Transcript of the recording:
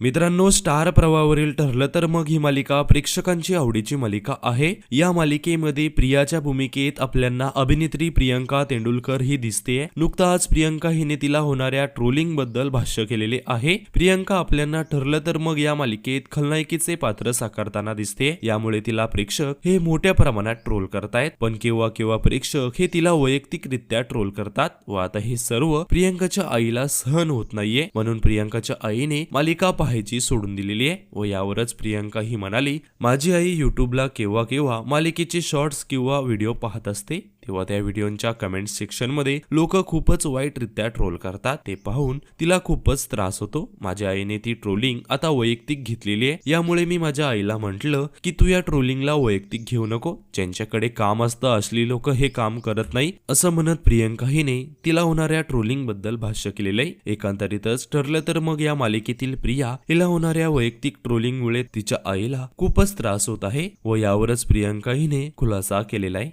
मित्रांनो स्टार प्रवावरील ठरलं तर मग ही मालिका प्रेक्षकांची आवडीची मालिका आहे. या मालिकेमध्ये प्रियाच्या भूमिकेत आपल्याला अभिनेत्री प्रियंका तेंडुलकर ही दिसते. नुकताच प्रियंका हिने तिला होणाऱ्या ट्रोलिंगबद्दल भाष्य केलेले आहे. प्रियंका आपल्याला ठरलं तर मग या मालिकेत खलनायकीचे पात्र साकारताना दिसते. यामुळे तिला प्रेक्षक हे मोठ्या प्रमाणात ट्रोल करतायत. पण केव्हा केव्हा प्रेक्षक हे तिला वैयक्तिकरित्या ट्रोल करतात व आता हे सर्व प्रियंकाच्या आईला सहन होत नाहीये. म्हणून प्रियंकाच्या आईने मालिका पाहायची सोडून दिलेली आहे व यावरच प्रियंका ही म्हणाली माझी आई युट्यूबला केव्हा केव्हा मालिकेचे शॉर्ट्स किंवा व्हिडिओ पाहत असते. तेव्हा त्या व्हिडिओच्या कमेंट सेक्शनमध्ये लोक खूपच वाईटरित्या ट्रोल करतात. ते पाहून तिला खूपच त्रास होतो. माझ्या आईने ती ट्रोलिंग आता वैयक्तिक घेतलेली आहे. यामुळे मी माझ्या आईला म्हंटल की तू या ट्रोलिंगला वैयक्तिक घेऊ नको. ज्यांच्याकडे काम असतं असली लोक हे काम करत नाही. असं म्हणत प्रियंका हिने तिला होणाऱ्या ट्रोलिंगबद्दल भाष्य केलेलं आहे. एकांतरितच ठरलं तर मग या मालिकेतील प्रिया हिला होणाऱ्या वैयक्तिक ट्रोलिंगमुळे तिच्या आईला खूपच त्रास होत आहे व यावरच प्रियंका हिने खुलासा केलेला आहे.